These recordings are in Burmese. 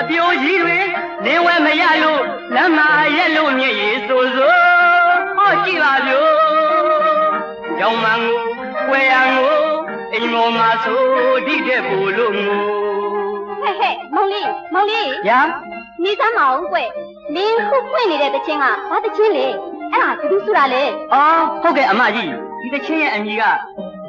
အပြိုကြီးတွေလင်းဝဲမရလို့လမ်းမရက်လို့မျက်ရည်စိုးစိုးဟောကြည့်ပါဗျို။ကြောင်မန်ကိုကွယ်ရန်ကိုအိမ်မော်မှာဆိုဒီတဲ့ပူလို့ငိုဟဲ့ဟဲ့မောင်လေးမောင်လေး။ညာနေစမ်းမအောင်ကွလင်းခုဖွင့်နေတဲ့တချင်းကဘာတချင်းလဲအဲ့ဒါဘယ်သူဆိုတာလဲအော်ဟုတ်ကဲ့အမကြီးဒီတချင်းရဲ့အမည်က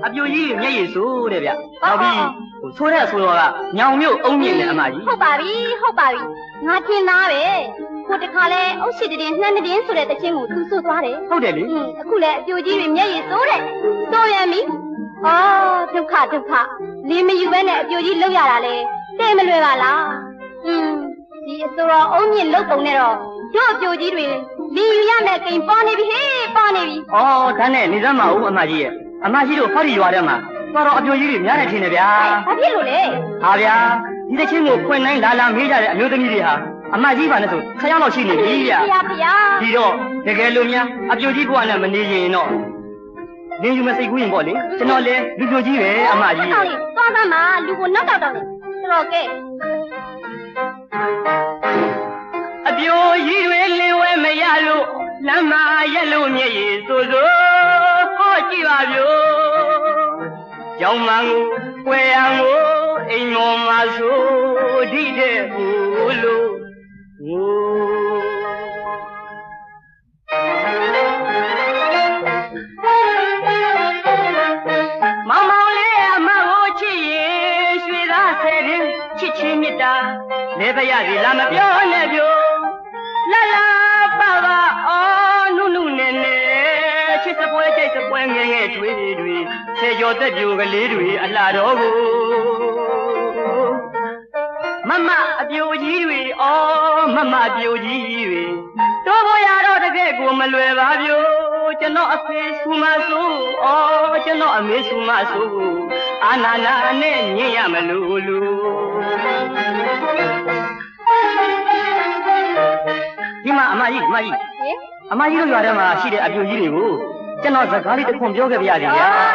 အပြိုကြီးမျက်ရည်စိုးတဲ့ဗျ။နောက်ပြီးဟို ဆိုတဲ့အဆိုတော်ကညောင်မျိုးအုံမြင့်နဲ့အမကြီးဟုတ်ပါပြီဟုတ်ပါပြီငါတင်သားပဲကိုတခါလဲအုတ်ရှိတည်နှမ်းတည်ဆိုတဲ့တခြင်းကိုသူဆိုသွားတယ်ဟုတ်တယ်လေအခုလဲအပြိုကြီးတွေမျက်ရည်စိုးတယ်စိုးရမီအော်ဒုက္ခဒုက္ခလင်းမယူဘဲနဲ့အပြိုကြီးလောက်ရတာလေတဲ့မလွယ်ပါလားอืมဒီအဆိုတော်အုံမြင့်လောက်ပုံနဲ့တော့တို့အပြိုကြီးတွေလင်းယူရမယ့်ကိန်းပေါ်နေပြီဟေးပေါ်နေပြီအော်ဒါနဲ့နေစမ်းမအောင်အမကြီးရဲ့အမရှိတို့ဟောဒီရွာထဲမှာ တော်တော်အပြိုကြီးတွေများနေချင်းတယ်ဗျာဘာဖြစ်လို့လဲ။ဟာဗျာဒီတချင်းကိုခွင်နိုင်လာလာမေးကြတဲ့အမျိုးသမီးတွေဟာအမကြီးပါနဲ့ဆိုခရောက်တော့ရှိနေပြီဗျာဖျားဖျား။ဒီတော့တကယ်လို့များအပြိုကြီးဘဝနဲ့မနေရင်တော့လင်းယူမစိတ်ကူးရင်ပေါ့လေကျွန်တော်လည်းလူပြိုကြီးပဲအမကြီးတော်လေးသွားသားမှာလူကိုနောက်တော့တော့နေတော်ကဲအပြိုကြီးတွေလင်းဝဲမရလို့လမ်းမရက်လို့မျက်ရည်စိုးစိုးဟောကြည့်ပါဗျို။ ကြောင်မန်ကိုကွယ်ရန်ကိုအိမ်မော်မှာဆိုဒီတဲ့ဘူးလို့ငိုမောင်မောင်လေးအမကိုချစ်ရင်ရွှေသားဆယ်ရင်ချစ်ချင်းမြတ်တာလေပရစီလာမပြောနဲ့ပြို ကျော်သက်ပြိုကလေးတွေအလှတော်ကိုမမအပြိုကြီးတွေအော်မမအပြိုကြီးတွေတို့ဘောရတော့တကယ်ကိုမလွယ်ပါဗျိုကျွန်တော်အဖေဆူမဆူအော်ကျွန်တော်အမေဆူမဆူအာနာနာနဲ့ညင်ရမလို့လို့ဒီမှာအမကြီးအမကြီးဟေးအမကြီးတို့ရွာထဲမှာရှိတဲ့အပြိုကြီးတွေကိုကျွန်တော်စကားလေးတစ်ခွန်းပြောခဲ့ပါရစေဗျာ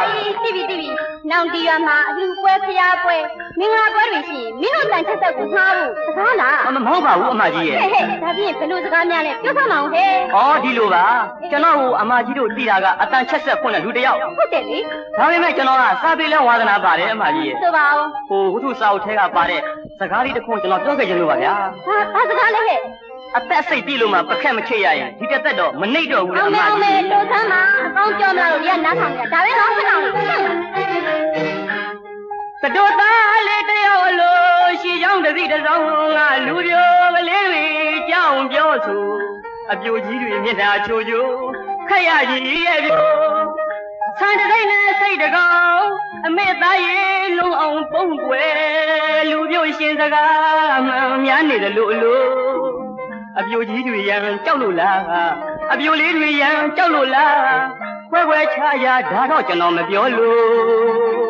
အေးတိ ပြီတိပြီနောင်တီရွာမှာအလူပွဲဖျားပွဲမင်္ဂလာပွဲတွေရှိရင်မင်းတို့တန်ချက်သက်ကိုငှားဖို့စကားလားမမဟုတ်ပါဘူးအမကြီးရဲ့ဟဲ့ဟဲ့ဒါဖြင့်ဘယ်လိုစကားများလဲပြောစမ်းမအောင်ဟဲ့။အော်ဒီလိုပါ။ကျွန်တော်ဟိုအမကြီးတို့သိတာကအတန်ချက်ဆက်ခွန်းတဲ့လူတစ်ယောက်ဟုတ်တယ်လေ။ဒါပေမဲ့ကျွန်တော်ကစာပေလဲဝါသနာပါတယ်အမကြီးရဲ့ဆိုပါအောင်။ဟိုဝတ္ထုစာအုပ်ထဲကပါတဲ့စကားလေးတစ်ခွန်းကျွန်တော်ပြောခဲ့ခြင်းလို့ပါဗျာဟာဘာစကားလဲဟဲ့။အသက်စိတ်ပြည့်လို့မှပခက်မချေရရင်ဒီတစ်သက်တော့မနှိမ့်တော့ဘူးလေအောင်အမမအောင်မေကြီးလို့သမ်းမှာအကောင်းပြောမလားလို့ဒီကနားထောင်နေတာဒါပဲတော့ဆက်အောင်။ ကတော်သားလေးတစ်ယောက်လို့ရှိချောင်းတစ်စီတစ်စောင်းကလူပြိုကလေးတွေကြောင်းပြောဆိုအပြိုကြီးတွေမျက်နှာချိုချိုခက်ရကြီးရဲ့ပြိုဆန်တစိမ့်နဲ့စိတ်တကောင်အမေသားရေလုံးအောင်ပုံကွယ်လူပြုတ်ရှင်စကားမှန်များနေတယ်လို့လို့အပြိုကြီးတွေရန်ကြောက်လို့လားအပြိုလေးတွေရန်ကြောက်လို့လားခွဲခွဲခြားရဒါတော့ကျွန်တော်မပြောလို့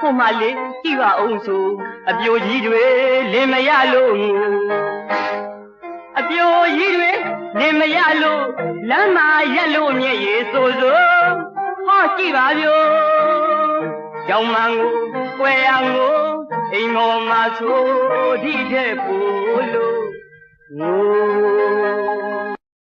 ဟိုမလေးကြည့်ပါအောင်ဆိုအပြိုကြီးတွေလင်မရလို့ငိုအပြိုကြီးတွေနေမရလို့လမ်းမှာရက်လို့မျက်ရည်စိုးစိုးဟောကြည့်ပါဗျိုကြောင်မန်ကိုကွယ်ရန်ကိုအိမ်မော်မှာဆိုဒီတဲ့ပူလို့ငို